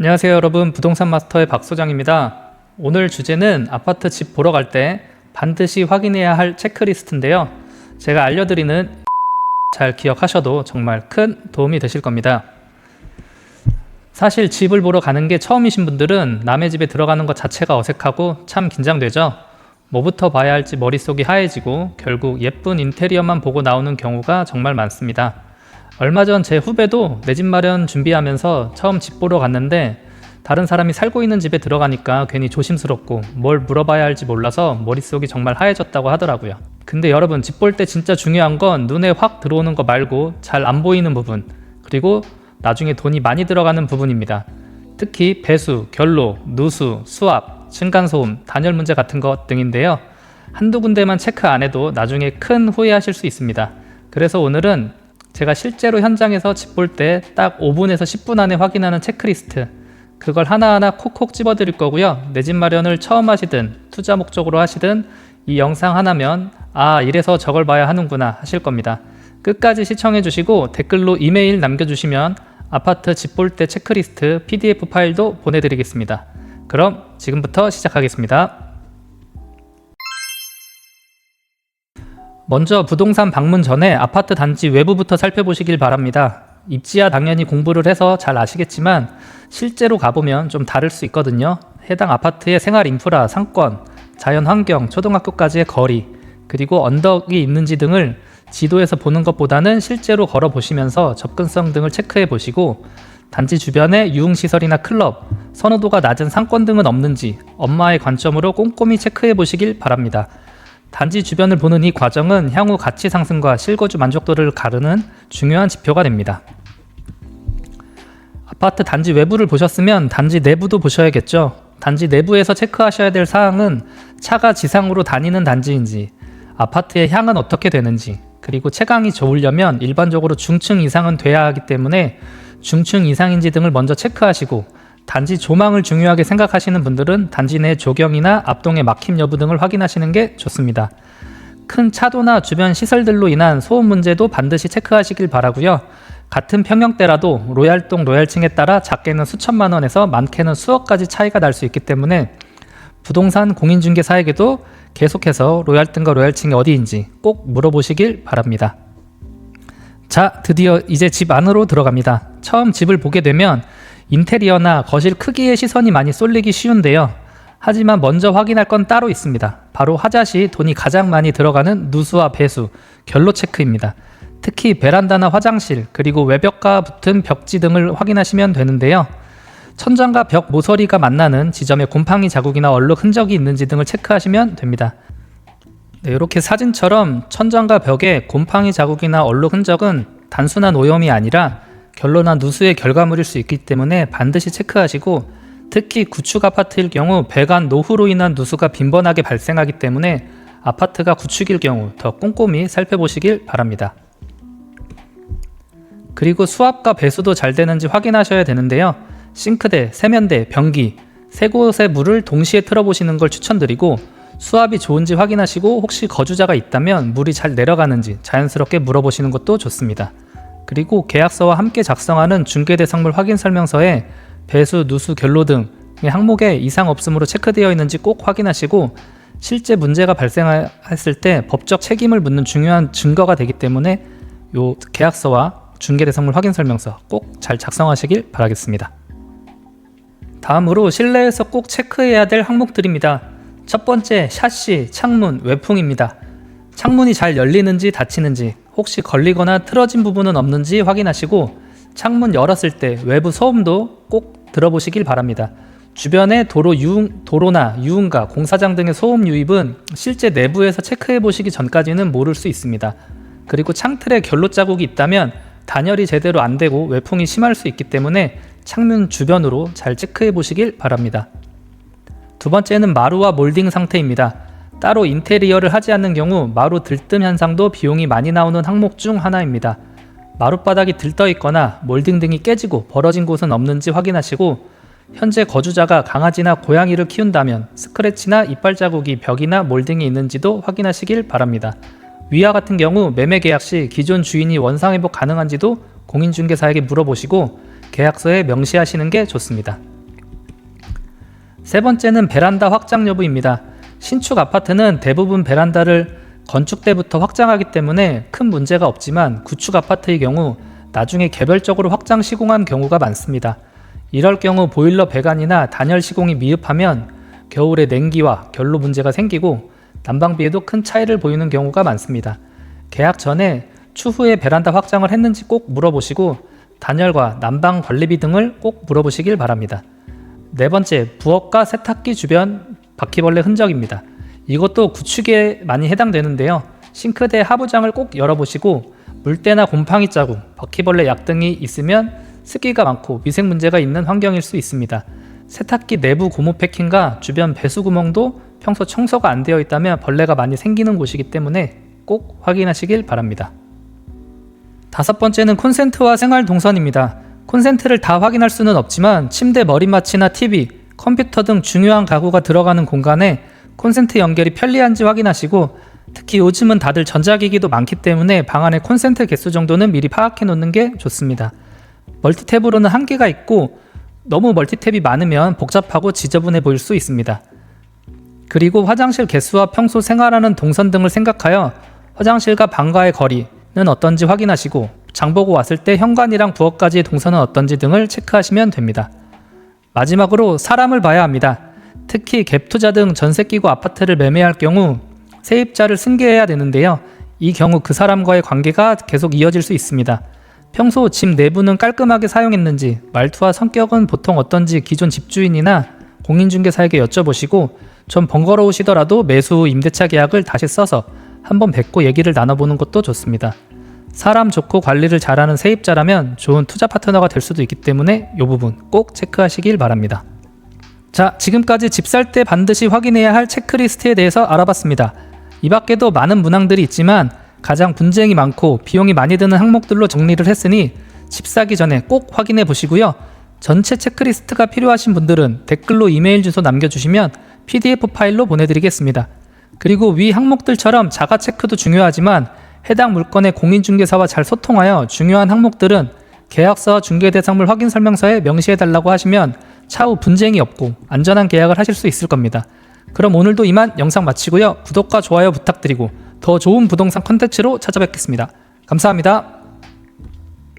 안녕하세요 여러분 부동산 마스터의 박 소장입니다. 오늘 주제는 아파트 집 보러 갈 때 반드시 확인해야 할 체크리스트인데요. 제가 알려드리는 잘 기억하셔도 정말 큰 도움이 되실 겁니다. 사실 집을 보러 가는 게 처음이신 분들은 남의 집에 들어가는 것 자체가 어색하고 참 긴장되죠. 뭐부터 봐야 할지 머릿속이 하얘지고 결국 예쁜 인테리어만 보고 나오는 경우가 정말 많습니다. 얼마 전 제 후배도 내 집 마련 준비하면서 처음 집 보러 갔는데 다른 사람이 살고 있는 집에 들어가니까 괜히 조심스럽고 뭘 물어봐야 할지 몰라서 머릿속이 정말 하얘졌다고 하더라고요. 근데 여러분 집 볼 때 진짜 중요한 건 눈에 확 들어오는 거 말고 잘 안 보이는 부분 그리고 나중에 돈이 많이 들어가는 부분입니다. 특히 배수, 결로, 누수, 수압, 층간소음, 단열 문제 같은 것 등인데요. 한두 군데만 체크 안 해도 나중에 큰 후회하실 수 있습니다. 그래서 오늘은 제가 실제로 현장에서 집 볼 때 딱 5분에서 10분 안에 확인하는 체크리스트 그걸 하나하나 콕콕 집어 드릴 거고요. 내 집 마련을 처음 하시든 투자 목적으로 하시든 이 영상 하나면 아 이래서 저걸 봐야 하는구나 하실 겁니다. 끝까지 시청해 주시고 댓글로 이메일 남겨 주시면 아파트 집 볼 때 체크리스트 PDF 파일도 보내 드리겠습니다. 그럼 지금부터 시작하겠습니다. 먼저 부동산 방문 전에 아파트 단지 외부부터 살펴보시길 바랍니다. 입지야 당연히 공부를 해서 잘 아시겠지만 실제로 가보면 좀 다를 수 있거든요. 해당 아파트의 생활 인프라, 상권, 자연 환경, 초등학교까지의 거리, 그리고 언덕이 있는지 등을 지도에서 보는 것보다는 실제로 걸어 보시면서 접근성 등을 체크해 보시고 단지 주변에 유흥시설이나 클럽, 선호도가 낮은 상권 등은 없는지 엄마의 관점으로 꼼꼼히 체크해 보시길 바랍니다. 단지 주변을 보는 이 과정은 향후 가치 상승과 실거주 만족도를 가르는 중요한 지표가 됩니다. 아파트 단지 외부를 보셨으면 단지 내부도 보셔야겠죠. 단지 내부에서 체크하셔야 될 사항은 차가 지상으로 다니는 단지인지, 아파트의 향은 어떻게 되는지, 그리고 채광이 좋으려면 일반적으로 중층 이상은 돼야 하기 때문에 중층 이상인지 등을 먼저 체크하시고 단지 조망을 중요하게 생각하시는 분들은 단지 내 조경이나 앞동의 막힘 여부 등을 확인하시는 게 좋습니다. 큰 차도나 주변 시설들로 인한 소음 문제도 반드시 체크하시길 바라고요. 같은 평형대라도 로얄동 로얄층에 따라 작게는 수천만 원에서 많게는 수억까지 차이가 날 수 있기 때문에 부동산 공인중개사에게도 계속해서 로얄등과 로얄층이 어디인지 꼭 물어보시길 바랍니다. 자, 드디어 이제 집 안으로 들어갑니다. 처음 집을 보게 되면 인테리어나 거실 크기에 시선이 많이 쏠리기 쉬운데요. 하지만 먼저 확인할 건 따로 있습니다. 바로 하자시 돈이 가장 많이 들어가는 누수와 배수, 결로 체크입니다. 특히 베란다나 화장실, 그리고 외벽과 붙은 벽지 등을 확인하시면 되는데요. 천장과 벽 모서리가 만나는 지점에 곰팡이 자국이나 얼룩 흔적이 있는지 등을 체크하시면 됩니다. 네, 이렇게 사진처럼 천장과 벽에 곰팡이 자국이나 얼룩 흔적은 단순한 오염이 아니라 결로나 누수의 결과물일 수 있기 때문에 반드시 체크하시고 특히 구축 아파트일 경우 배관 노후로 인한 누수가 빈번하게 발생하기 때문에 아파트가 구축일 경우 더 꼼꼼히 살펴보시길 바랍니다. 그리고 수압과 배수도 잘 되는지 확인하셔야 되는데요. 싱크대, 세면대, 변기 세 곳의 물을 동시에 틀어보시는 걸 추천드리고 수압이 좋은지 확인하시고 혹시 거주자가 있다면 물이 잘 내려가는지 자연스럽게 물어보시는 것도 좋습니다. 그리고 계약서와 함께 작성하는 중개대상물 확인 설명서에 배수, 누수, 결로 등의 항목에 이상 없음으로 체크되어 있는지 꼭 확인하시고 실제 문제가 발생했을 때 법적 책임을 묻는 중요한 증거가 되기 때문에 요 계약서와 중개대상물 확인 설명서 꼭 잘 작성하시길 바라겠습니다. 다음으로 실내에서 꼭 체크해야 될 항목들입니다. 첫 번째, 샤시, 창문, 외풍입니다. 창문이 잘 열리는지 닫히는지, 혹시 걸리거나 틀어진 부분은 없는지 확인하시고, 창문 열었을 때 외부 소음도 꼭 들어보시길 바랍니다. 주변의 도로 유흥, 도로나 유흥가, 공사장 등의 소음 유입은 실제 내부에서 체크해 보시기 전까지는 모를 수 있습니다. 그리고 창틀에 결로 자국이 있다면 단열이 제대로 안 되고 외풍이 심할 수 있기 때문에 창문 주변으로 잘 체크해 보시길 바랍니다. 두 번째는 마루와 몰딩 상태입니다. 따로 인테리어를 하지 않는 경우 마루 들뜸 현상도 비용이 많이 나오는 항목 중 하나입니다. 마룻바닥이 들떠 있거나 몰딩 등이 깨지고 벌어진 곳은 없는지 확인하시고 현재 거주자가 강아지나 고양이를 키운다면 스크래치나 이빨 자국이 벽이나 몰딩이 있는지도 확인하시길 바랍니다. 위와 같은 경우 매매 계약 시 기존 주인이 원상 회복 가능한지도 공인중개사에게 물어보시고 계약서에 명시하시는 게 좋습니다. 세 번째는 베란다 확장 여부입니다. 신축 아파트는 대부분 베란다를 건축 때부터 확장하기 때문에 큰 문제가 없지만 구축 아파트의 경우 나중에 개별적으로 확장 시공한 경우가 많습니다. 이럴 경우 보일러 배관이나 단열 시공이 미흡하면 겨울에 냉기와 결로 문제가 생기고 난방비에도 큰 차이를 보이는 경우가 많습니다. 계약 전에 추후에 베란다 확장을 했는지 꼭 물어보시고 단열과 난방 관리비 등을 꼭 물어보시길 바랍니다. 네 번째, 부엌과 세탁기 주변 바퀴벌레 흔적입니다. 이것도 구축에 많이 해당되는데요. 싱크대 하부장을 꼭 열어보시고 물때나 곰팡이 자국, 바퀴벌레 약 등이 있으면 습기가 많고 위생 문제가 있는 환경일 수 있습니다. 세탁기 내부 고무 패킹과 주변 배수 구멍도 평소 청소가 안 되어 있다면 벌레가 많이 생기는 곳이기 때문에 꼭 확인하시길 바랍니다. 다섯 번째는 콘센트와 생활 동선입니다. 콘센트를 다 확인할 수는 없지만 침대 머리맡이나 TV, 컴퓨터 등 중요한 가구가 들어가는 공간에 콘센트 연결이 편리한지 확인하시고 특히 요즘은 다들 전자기기도 많기 때문에 방 안에 콘센트 개수 정도는 미리 파악해 놓는 게 좋습니다. 멀티탭으로는 한계가 있고 너무 멀티탭이 많으면 복잡하고 지저분해 보일 수 있습니다. 그리고 화장실 개수와 평소 생활하는 동선 등을 생각하여 화장실과 방과의 거리는 어떤지 확인하시고 장보고 왔을 때 현관이랑 부엌까지의 동선은 어떤지 등을 체크하시면 됩니다. 마지막으로 사람을 봐야 합니다. 특히 갭 투자 등 전세 끼고 아파트를 매매할 경우 세입자를 승계해야 되는데요. 이 경우 그 사람과의 관계가 계속 이어질 수 있습니다. 평소 집 내부는 깔끔하게 사용했는지, 말투와 성격은 보통 어떤지 기존 집주인이나 공인중개사에게 여쭤보시고 좀 번거로우시더라도 매수 후 임대차 계약을 다시 써서 한번 뵙고 얘기를 나눠보는 것도 좋습니다. 사람 좋고 관리를 잘하는 세입자라면 좋은 투자 파트너가 될 수도 있기 때문에 이 부분 꼭 체크하시길 바랍니다. 자, 지금까지 집 살 때 반드시 확인해야 할 체크리스트에 대해서 알아봤습니다. 이 밖에도 많은 문항들이 있지만 가장 분쟁이 많고 비용이 많이 드는 항목들로 정리를 했으니 집 사기 전에 꼭 확인해 보시고요. 전체 체크리스트가 필요하신 분들은 댓글로 이메일 주소 남겨주시면 PDF 파일로 보내드리겠습니다. 그리고 위 항목들처럼 자가 체크도 중요하지만 해당 물건의 공인중개사와 잘 소통하여 중요한 항목들은 계약서 중개대상물 확인 설명서에 명시해달라고 하시면 차후 분쟁이 없고 안전한 계약을 하실 수 있을 겁니다. 그럼 오늘도 이만 영상 마치고요. 구독과 좋아요 부탁드리고 더 좋은 부동산 컨텐츠로 찾아뵙겠습니다. 감사합니다.